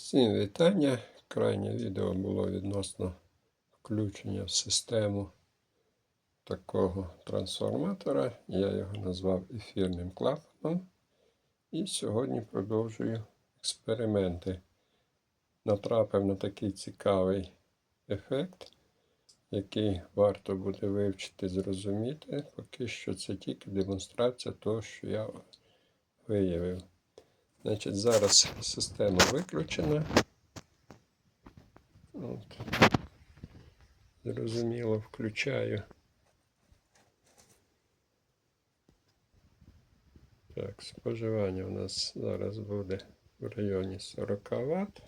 Всім вітання. Крайнє відео було відносно включення в систему такого трансформатора. Я його назвав ефірним клапаном. І сьогодні продовжую експерименти. Натрапив на такий цікавий ефект, який варто буде вивчити, зрозуміти. Поки що це тільки демонстрація того, що я виявив. Значить, зараз система виключена. От. Зрозуміло, включаю. Так, споживання у нас зараз буде в районі 40 Вт.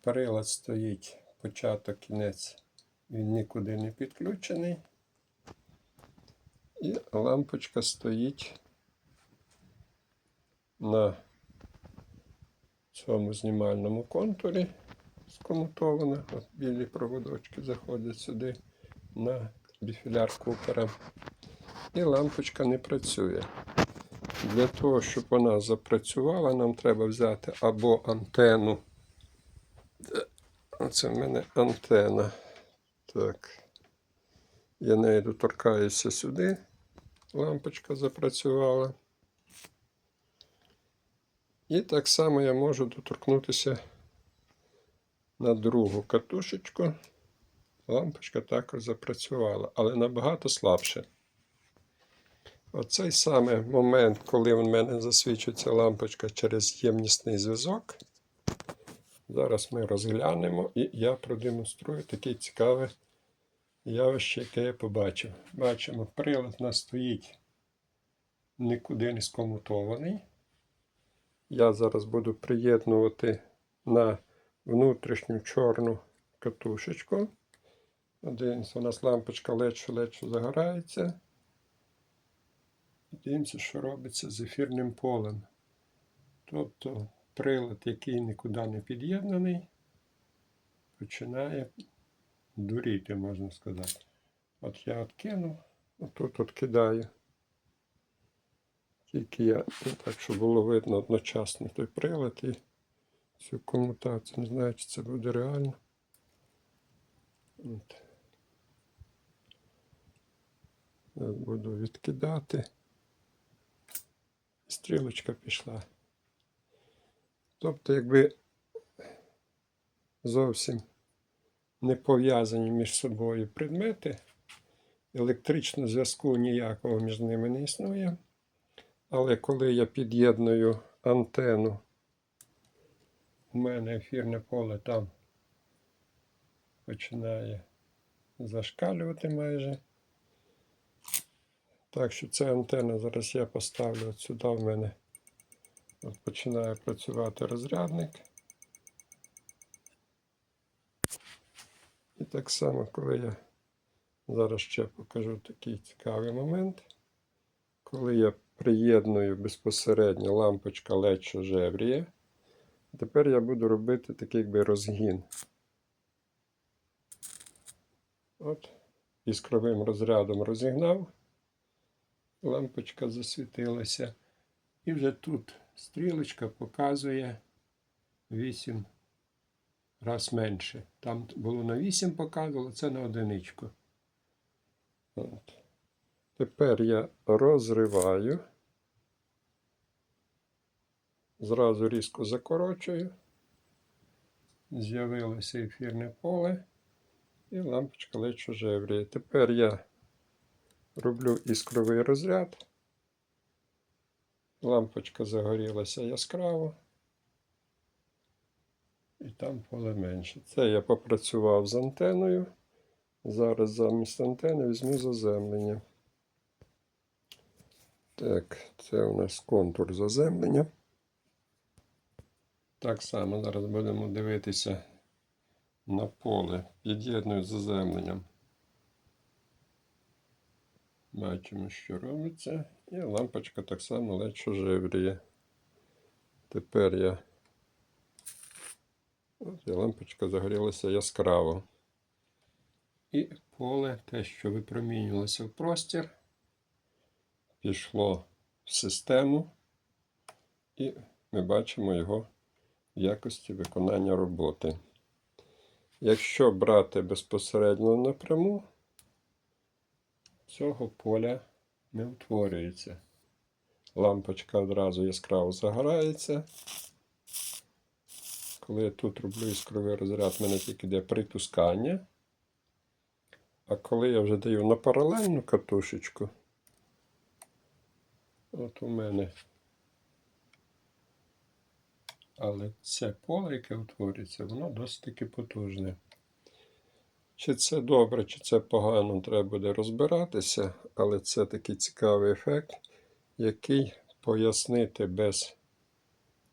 Прилад стоїть початок, кінець, він нікуди не підключений. І лампочка стоїть на цьому знімальному контурі скомутована. От білі проводочки заходять сюди на біфіляр купера. І лампочка не працює. Для того, щоб вона запрацювала, нам треба взяти або антенну. Оце в мене антена. Так. Я нею доторкаюся сюди. Лампочка запрацювала. І так само я можу доторкнутися на другу катушечку. Лампочка також запрацювала, але набагато слабше. Оцей саме момент, коли в мене засвічується лампочка через ємнісний зв'язок. Зараз ми розглянемо і я продемонструю таке цікаве явище, яке я побачив. Бачимо, прилад у нас стоїть нікуди не скомутований. Я зараз буду приєднувати на внутрішню чорну катушечку. Дивимося, у нас лампочка ледше-ледше загорається. Дивимося, що робиться з ефірним полем. Тобто прилад, який нікуди не під'єднаний, починає дуріти, можна сказати. От я откинув, отут от кидаю. Тільки я ну, так, щоб було видно одночасно той прилад і цю комутацію. Не знаю, чи це буде реально. От. Я буду відкидати. Стрілочка пішла. Тобто, якби зовсім не пов'язані між собою предмети, електричного зв'язку ніякого між ними не існує. Але коли я під'єдную антенну, у мене ефірне поле там починає зашкалювати майже. Так що ця антенна зараз я поставлю от сюди в мене от починає працювати розрядник. І так само, коли я зараз ще покажу такий цікавий момент, коли я приєдную безпосередньо лампочка LED, що жевріє. Тепер я буду робити такий якби розгін. От, іскровим розрядом розігнав, лампочка засвітилася. І вже тут стрілочка показує 8 раз менше. Там було на 8 показувало, це на одиничку. От. Тепер я розриваю, зразу різко закорочую, з'явилося ефірне поле і лампочка ледь жевріє. Тепер я роблю іскровий розряд. Лампочка загорілася яскраво. І там поле менше. Це я попрацював з антеною. Зараз замість антени візьму заземлення. Так, це у нас контур заземлення. Так само зараз будемо дивитися на поле. Під'єдную заземленням. Бачимо, що робиться. І лампочка так само ледь жевріє. Тепер я. От і лампочка загорілася яскраво. І поле, те, що випромінювалося в простір пішло в систему, і ми бачимо його в якості виконання роботи. Якщо брати безпосередньо напряму, цього поля не утворюється. Лампочка одразу яскраво загорається. Коли я тут роблю іскровий розряд, в мене тільки йде притускання. А коли я вже даю на паралельну катушечку, от у мене. Але це поле, яке утворюється, воно досить таки потужне. Чи це добре, чи це погано, треба буде розбиратися, але це такий цікавий ефект, який пояснити без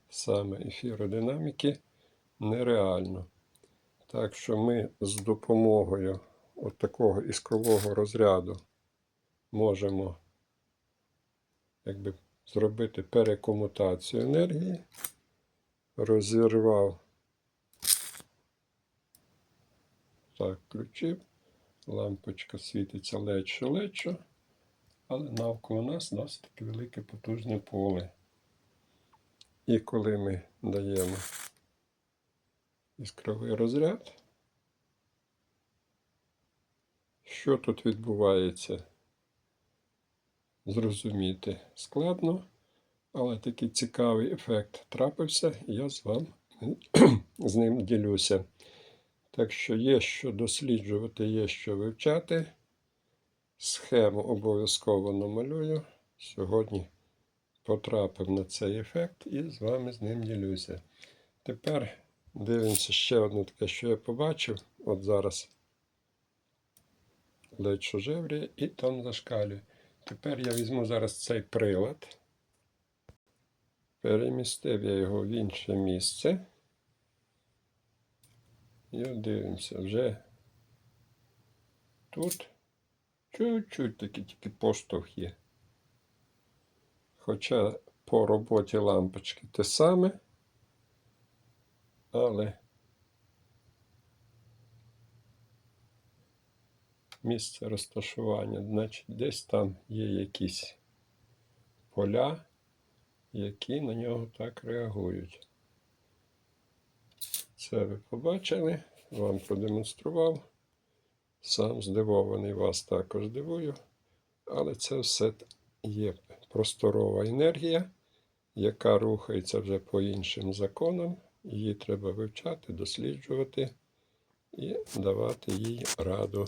саме ефіродинаміки нереально. Так що ми з допомогою от такого іскрового розряду можемо якби, зробити перекомутацію енергії. Розірвав так, включив. Лампочка світиться лечо, але навколо нас досить таки велике потужне поле. І коли ми даємо іскровий розряд, що тут відбувається, зрозуміти складно, але такий цікавий ефект трапився, і я з вами з ним ділюся. Так що є що досліджувати, є що вивчати. Схему обов'язково намалюю. Сьогодні потрапив на цей ефект і з вами з ним ділюся. Тепер дивимося ще одне таке, що я побачив. От зараз ледь що жевріє і там зашкалює. Тепер я візьму зараз цей прилад. Перемістив я його в інше місце. І от дивимося, вже тут чуть-чуть такий тільки поштовх є. Хоча по роботі лампочки те саме, але місце розташування, значить, десь там є якісь поля, які на нього так реагують. Це ви побачили, вам продемонстрував. Сам здивований вас також дивую. Але це все є просторова енергія, яка рухається вже по іншим законам. Її треба вивчати, досліджувати і давати їй раду.